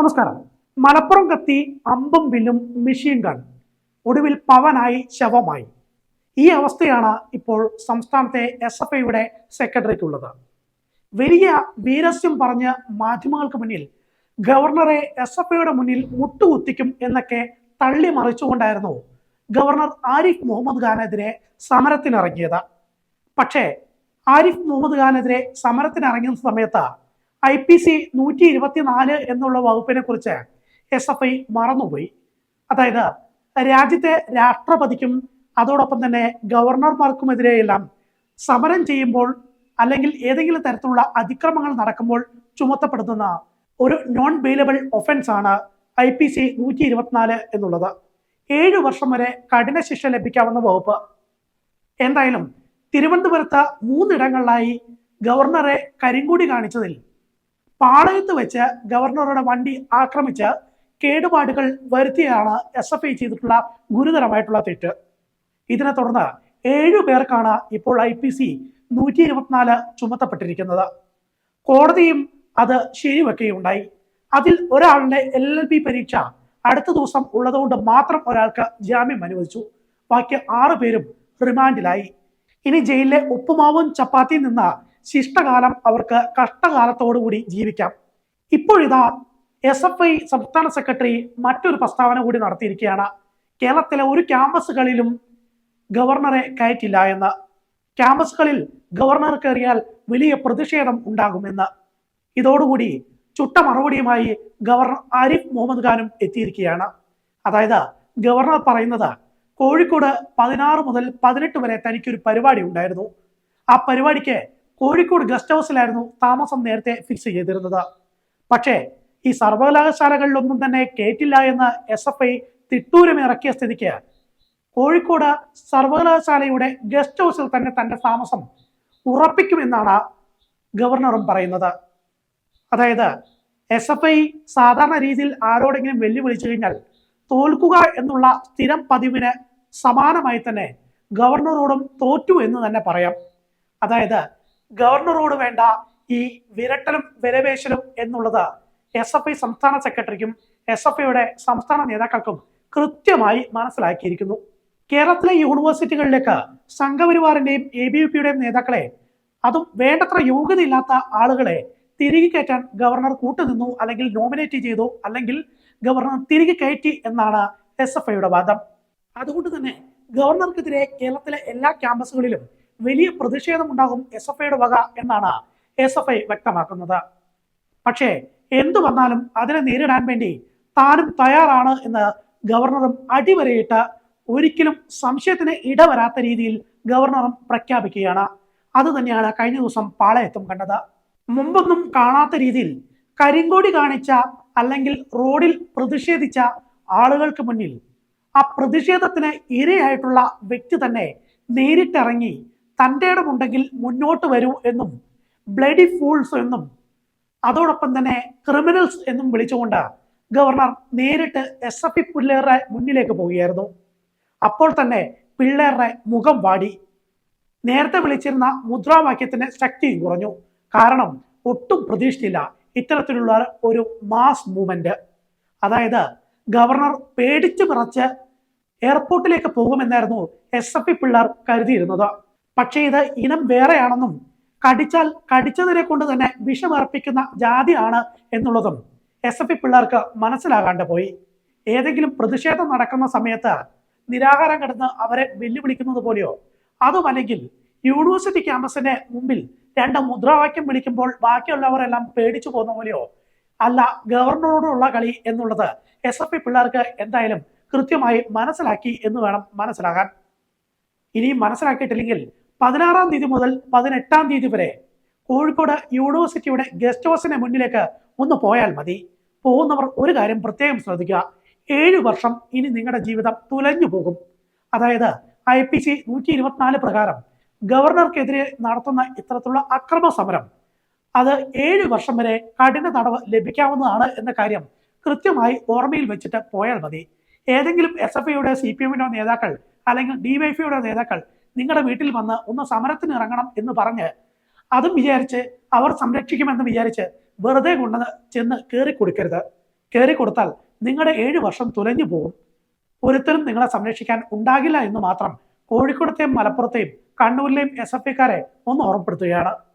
നമസ്കാരം. മലപ്പുറം കത്തി അമ്പും വില്ലും മെഷീൻ ഗൺ ഒടുവിൽ പവനായി ശവമായി. ഈ അവസ്ഥയാണ് ഇപ്പോൾ സംസ്ഥാനത്തെ എസ് എഫ് ഐയുടെ സെക്രട്ടറിക്കുള്ളത്. വലിയ വീരസ്യം പറഞ്ഞ് മാധ്യമങ്ങൾക്ക് മുന്നിൽ ഗവർണറെ എസ് എഫ് ഐയുടെ മുന്നിൽ മുട്ടുകുത്തിക്കും എന്നൊക്കെ തള്ളി മറിച്ചുകൊണ്ടായിരുന്നു ഗവർണർ ആരിഫ് മുഹമ്മദ് ഖാനെതിരെ സമരത്തിനിറങ്ങിയത്. പക്ഷേ ആരിഫ് മുഹമ്മദ് ഖാനെതിരെ സമരത്തിനിറങ്ങുന്ന സമയത്ത് ഐ പി സി നൂറ്റി ഇരുപത്തിനാല് എന്നുള്ള വകുപ്പിനെ കുറിച്ച് എസ് എഫ് ഐ മറന്നുപോയി. അതായത് രാജ്യത്തെ രാഷ്ട്രപതിക്കും അതോടൊപ്പം തന്നെ ഗവർണർമാർക്കുമെതിരെയെല്ലാം സമരം ചെയ്യുമ്പോൾ അല്ലെങ്കിൽ ഏതെങ്കിലും തരത്തിലുള്ള അതിക്രമങ്ങൾ നടക്കുമ്പോൾ ചുമത്തപ്പെടുത്തുന്ന ഒരു നോൺ ബെയിലബിൾ ഒഫൻസ് ആണ് ഐ പി സി നൂറ്റി ഇരുപത്തിനാല് എന്നുള്ളത്. ഏഴ് വർഷം വരെ കഠിന ശിക്ഷ ലഭിക്കാവുന്ന വകുപ്പ്. എന്തായാലും തിരുവനന്തപുരത്ത് മൂന്നിടങ്ങളിലായി ഗവർണറെ കരിങ്കൂടി കാണിച്ചതിൽ പാളയത്ത് വെച്ച് ഗവർണറുടെ വണ്ടി ആക്രമിച്ച് കേടുപാടുകൾ വരുത്തിയാണ് എസ് എഫ് ഐ ചെയ്തിട്ടുള്ള ഗുരുതരമായിട്ടുള്ള തെറ്റ്. ഇതിനെ തുടർന്ന് ഏഴു പേർക്കാണ് ഇപ്പോൾ ഐ പി സി നൂറ്റി ഇരുപത്തിനാല് ചുമത്തപ്പെട്ടിരിക്കുന്നത്. കോടതിയും അത് ശരിവെക്കുകയുണ്ടായി. അതിൽ ഒരാളുടെ എൽ എൽ ബി പരീക്ഷ അടുത്ത ദിവസം ഉള്ളതുകൊണ്ട് മാത്രം ഒരാൾക്ക് ജാമ്യം അനുവദിച്ചു. ബാക്കി ആറു പേരും റിമാൻഡിലായി. ഇനി ജയിലിലെ ഉപ്പുമാവും ചപ്പാത്തിയും നിന്ന ശിഷ്ടകാലം അവർക്ക് കഷ്ടകാലത്തോടുകൂടി ജീവിക്കാം. ഇപ്പോഴിതാ എസ് എഫ് ഐ സംസ്ഥാന സെക്രട്ടറി മറ്റൊരു പ്രസ്താവന കൂടി നടത്തിയിരിക്കുകയാണ്. കേരളത്തിലെ ഒരു ക്യാമ്പസുകളിലും ഗവർണറെ കയറ്റില്ല എന്ന്. ക്യാമ്പസുകളിൽ ഗവർണർ കയറിയാൽ വലിയ പ്രതിഷേധം ഉണ്ടാകുമെന്ന്. ഇതോടുകൂടി ചുട്ട മറുപടിയുമായി ഗവർണർ ആരിഫ് മുഹമ്മദ് ഖാനും എത്തിയിരിക്കുകയാണ്. അതായത് ഗവർണർ പറയുന്നത് കോഴിക്കോട് പതിനാറ് മുതൽ പതിനെട്ട് വരെ തനിക്കൊരു പരിപാടി ഉണ്ടായിരുന്നു. ആ പരിപാടിക്ക് കോഴിക്കോട് ഗസ്റ്റ് ഹൗസിലായിരുന്നു താമസം നേരത്തെ ഫിക്സ് ചെയ്തിരുന്നത്. പക്ഷേ ഈ സർവകലാശാലകളിലൊന്നും തന്നെ കേട്ടില്ല എന്ന് എസ് എഫ് ഐ തിട്ടൂരം ഇറക്കിയ സ്ഥിതിക്ക് കോഴിക്കോട് സർവകലാശാലയുടെ ഗസ്റ്റ് ഹൗസിൽ തന്നെ തന്റെ താമസം ഉറപ്പിക്കുമെന്നാണ് ഗവർണറും പറയുന്നത്. അതായത് എസ് എഫ് ഐ സാധാരണ രീതിയിൽ ആരോടെങ്കിലും വെല്ലുവിളിച്ചു കഴിഞ്ഞാൽ തോൽക്കുക എന്നുള്ള സ്ഥിരം പതിവിന് സമാനമായി തന്നെ ഗവർണറോടും തോറ്റു എന്ന് തന്നെ പറയാം. അതായത് ഗവർണറോട് വേണ്ട ഈ വിരട്ടലും വിലവേശലും എന്നുള്ളത് എസ് എഫ് ഐ സംസ്ഥാന സെക്രട്ടറിക്കും എസ് എഫ് ഐയുടെ സംസ്ഥാന നേതാക്കൾക്കും കൃത്യമായി മനസ്സിലാക്കിയിരിക്കുന്നു. കേരളത്തിലെ യൂണിവേഴ്സിറ്റികളിലേക്ക് സംഘപരിവാറിന്റെയും എ ബി വി പിയുടെയും നേതാക്കളെ അതും വേണ്ടത്ര യോഗ്യതയില്ലാത്ത ആളുകളെ തിരികെ കയറ്റാൻ ഗവർണർ കൂട്ടുനിന്നു അല്ലെങ്കിൽ നോമിനേറ്റ് ചെയ്തു അല്ലെങ്കിൽ ഗവർണർ തിരികെ കയറ്റി എന്നാണ് എസ് എഫ് ഐയുടെ വാദം. അതുകൊണ്ട് തന്നെ ഗവർണർക്കെതിരെ കേരളത്തിലെ എല്ലാ ക്യാമ്പസുകളിലും വലിയ പ്രതിഷേധം ഉണ്ടാകും എസ് എഫ് ഐയുടെ വക എന്നാണ് എസ് എഫ് ഐ വ്യക്തമാക്കുന്നത്. പക്ഷേ എന്തു വന്നാലും അതിനെ നേരിടാൻ വേണ്ടി താനും തയ്യാറാണ് എന്ന് ഗവർണറും അടിവരയിട്ട് ഒരിക്കലും സംശയത്തിന് ഇടവരാത്ത രീതിയിൽ ഗവർണറും പ്രഖ്യാപിക്കുകയാണ്. അത് തന്നെയാണ് കഴിഞ്ഞ ദിവസം പാളയത്തും കണ്ടത്. മുമ്പൊന്നും കാണാത്ത രീതിയിൽ കരിങ്കോടി കാണിച്ച അല്ലെങ്കിൽ റോഡിൽ പ്രതിഷേധിച്ച ആളുകൾക്ക് മുന്നിൽ ആ പ്രതിഷേധത്തിന് ഇരയായിട്ടുള്ള വ്യക്തി തന്നെ നേരിട്ടിറങ്ങി തന്റെ ഇടമുണ്ടെങ്കിൽ മുന്നോട്ട് വരൂ എന്നും ബ്ലഡി ഫൂൾസ് എന്നും അതോടൊപ്പം തന്നെ ക്രിമിനൽസ് എന്നും വിളിച്ചുകൊണ്ട് ഗവർണർ നേരിട്ട് എസ് എഫ് ഇ പിള്ളേരുടെ മുന്നിലേക്ക് പോവുകയായിരുന്നു. അപ്പോൾ തന്നെ പിള്ളേരുടെ മുഖം വാടി. നേരത്തെ വിളിച്ചിരുന്ന മുദ്രാവാക്യത്തിന്റെ ശക്തിയും കുറഞ്ഞു. കാരണം ഒട്ടും പ്രതീക്ഷിച്ചില്ല ഇത്തരത്തിലുള്ള ഒരു മാസ് മൂവ്മെന്റ് അതായത് ഗവർണർ പേടിച്ചു വിറച്ച് എയർപോർട്ടിലേക്ക് പോകുമെന്നായിരുന്നു എസ് എഫ് ഇ പിള്ളേർ കരുതിയിരുന്നത്. പക്ഷേ ഇത് ഇനം വേറെയാണെന്നും കടിച്ചാൽ കടിച്ചതിനെ കൊണ്ട് തന്നെ വിഷമർപ്പിക്കുന്ന ജാതിയാണ് എന്നുള്ളതും എസ് എഫ് ഇ പിള്ളേർക്ക് മനസ്സിലാകാണ്ട് പോയി. ഏതെങ്കിലും പ്രതിഷേധം നടക്കുന്ന സമയത്ത് നിരാഹാരം കിടന്ന് അവരെ വെല്ലുവിളിക്കുന്നത് പോലെയോ? അതുമല്ലെങ്കിൽ യൂണിവേഴ്സിറ്റി ക്യാമ്പസിന്റെ മുമ്പിൽ രണ്ട് മുദ്രാവാക്യം വിളിക്കുമ്പോൾ ബാക്കിയുള്ളവരെല്ലാം പേടിച്ചു പോകുന്ന പോലെയോ? അല്ല ഗവർണറോടുള്ള കളി എന്നുള്ളത് എസ് എഫ് ഇ പിള്ളേർക്ക് എന്തായാലും കൃത്യമായി മനസ്സിലാക്കി എന്ന് വേണം മനസ്സിലാകാൻ. ഇനിയും മനസ്സിലാക്കിയിട്ടില്ലെങ്കിൽ പതിനാറാം തീയതി മുതൽ പതിനെട്ടാം തീയതി വരെ കോഴിക്കോട് യൂണിവേഴ്സിറ്റിയുടെ ഗസ്റ്റ് ഹൗസിന് മുന്നിലേക്ക് ഒന്ന് പോയാൽ മതി. പോകുന്നവർ ഒരു കാര്യം പ്രത്യേകം ശ്രദ്ധിക്കുക. ഏഴ് വർഷം ഇനി നിങ്ങളുടെ ജീവിതം തുലഞ്ഞു പോകും. അതായത് ഐ പി സി നൂറ്റി ഇരുപത്തിനാല് പ്രകാരം ഗവർണർക്കെതിരെ നടത്തുന്ന ഇത്തരത്തിലുള്ള അക്രമ സമരം. അത് ഏഴ് വർഷം വരെ കഠിന തടവ് ലഭിക്കാവുന്നതാണ് എന്ന കാര്യം കൃത്യമായി ഓർമ്മയിൽ വെച്ചിട്ട് പോയാൽ മതി. ഏതെങ്കിലും എസ് എഫ് ഐയുടെ സി പി എമ്മിന്റെ നേതാക്കൾ അല്ലെങ്കിൽ ഡിവൈഫിയുടെ നേതാക്കൾ നിങ്ങളുടെ വീട്ടിൽ വന്ന് ഒന്ന് സമരത്തിന് ഇറങ്ങണം എന്ന് പറഞ്ഞ് അതും വിചാരിച്ച് അവർ സംരക്ഷിക്കുമെന്ന് വിചാരിച്ച് വെറുതെ കൊണ്ട് ചെന്ന് കയറി കൊടുക്കരുത്. കയറി കൊടുത്താൽ നിങ്ങളുടെ ഏഴ് വർഷം തുലഞ്ഞു പോകും. ഒരുത്തരും നിങ്ങളെ സംരക്ഷിക്കാൻ ഉണ്ടാകില്ല എന്ന് മാത്രം കോഴിക്കോടത്തെയും മലപ്പുറത്തെയും കണ്ണൂരിലെയും എസ് എഫ് ഐക്കാരെ ഒന്ന് ഓർമ്മപ്പെടുത്തുകയാണ്.